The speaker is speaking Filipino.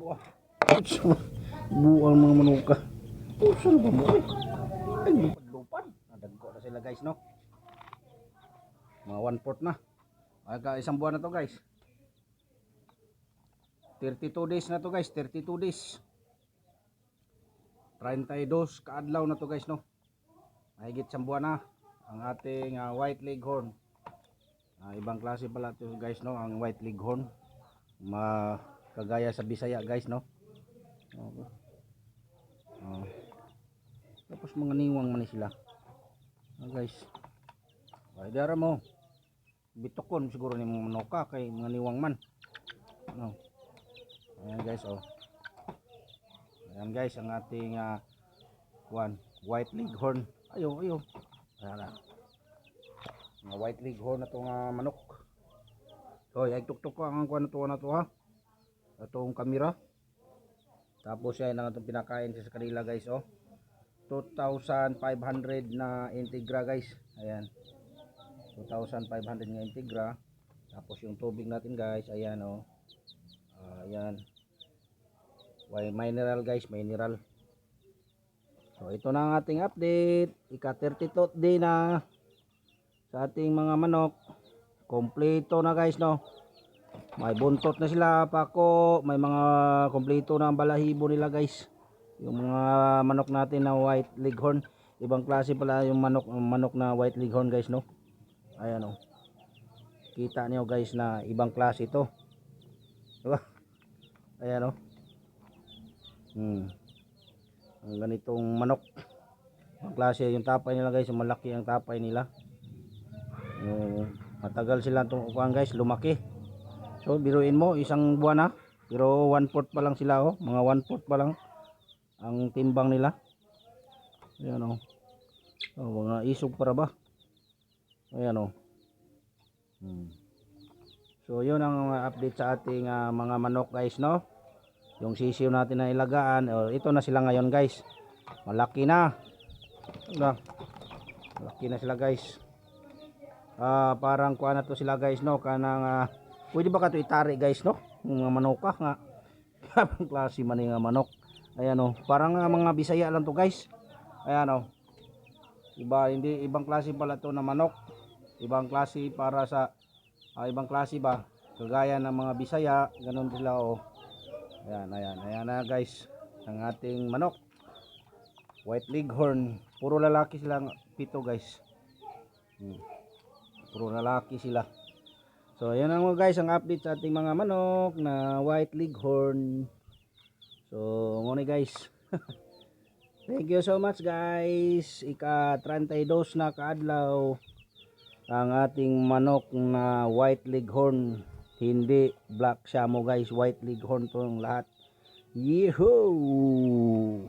Buah. Buang mga manuka. Oh, saan ba mo eh? Ay, lupad-lupad. Nadagko na sila guys, no? Mga one fourth na. Ay, ka, isang buwan na to guys. 32 days na to guys, 32 days. 32 kaadlaw na to guys, no? Mahigit isang buwan na ang ating ah, white leghorn. Ah, ibang klase pala to guys, no? Ang white leghorn. Ma kagaya sa Bisaya guys, no? Okay. Ah. Tapos mga niwang man sila. Ah, guys. Ay dara mo. Bitokon siguro ni mga manoka kay mga niwang man. Ano? Ayan guys, oh. Ayan guys, ang ating ah, one white leghorn. Ayo, ayo. Ayan na. Mga white leghorn na itong ah, manok. So, ay tuktok ko ang kuha na to na to ha. Itong kamera. Tapos yan ang itong pinakain sa kanila guys, oh. 2,500 na integra guys. Ayan. 2,500 na integra. Tapos yung tubig natin guys, ayan oh. Ah, ayan. Why mineral guys, mineral. So ito na ang ating update. Ika 32 day na sa ating mga manok. Kompleto na guys no. May buntot na sila pako, may mga kompleto na ang balahibo nila guys. Yung mga manok natin na white leghorn, ibang klase pala yung manok manok na white leghorn guys no. Ayan oh. Kita niyo guys na ibang klase ito. Diba? Ayan oh. Hmm. Ang ganitong manok. Ang klase yung tapay nila guys, malaki ang tapay nila. Eh, matagal sila ukuan guys, lumaki. So biruin mo, isang buwan na. Pero one fourth pa lang sila oh. Mga one fourth pa lang ang timbang nila. Ayan oh. Oh, mga isog para ba? Ayan oh. Hmm. So yun ang update sa ating ah, mga manok guys no. Yung sisiw natin na ilagaan, oh, ito na sila ngayon guys. Malaki na. Ano? Malaki na sila guys. Ah, parang kuha na to sila guys no, kanang ah, pwede ba ka to itari guys no? Mga manok nga. Kapang klase man yung manok. Ayan oh, parang ah, mga Bisaya lang to guys. Ayan oh. Iba hindi ibang klase pala to na manok. Ibang klase para sa ah, ibang klase ba? Kagaya ng mga Bisaya, ganun sila oh. Ayan, ayan, ayan na guys. Ang ating manok. White leghorn. Puro lalaki sila pito guys. Hmm. Puro lalaki sila. So, ayan ang mga guys ang update sa ating mga manok na white leghorn. So, muna guys. Thank you so much guys. Ika 32 na kaadlaw ang ating manok na white leghorn. Hindi black shamo guys, white leghorn to lahat. Yehoo!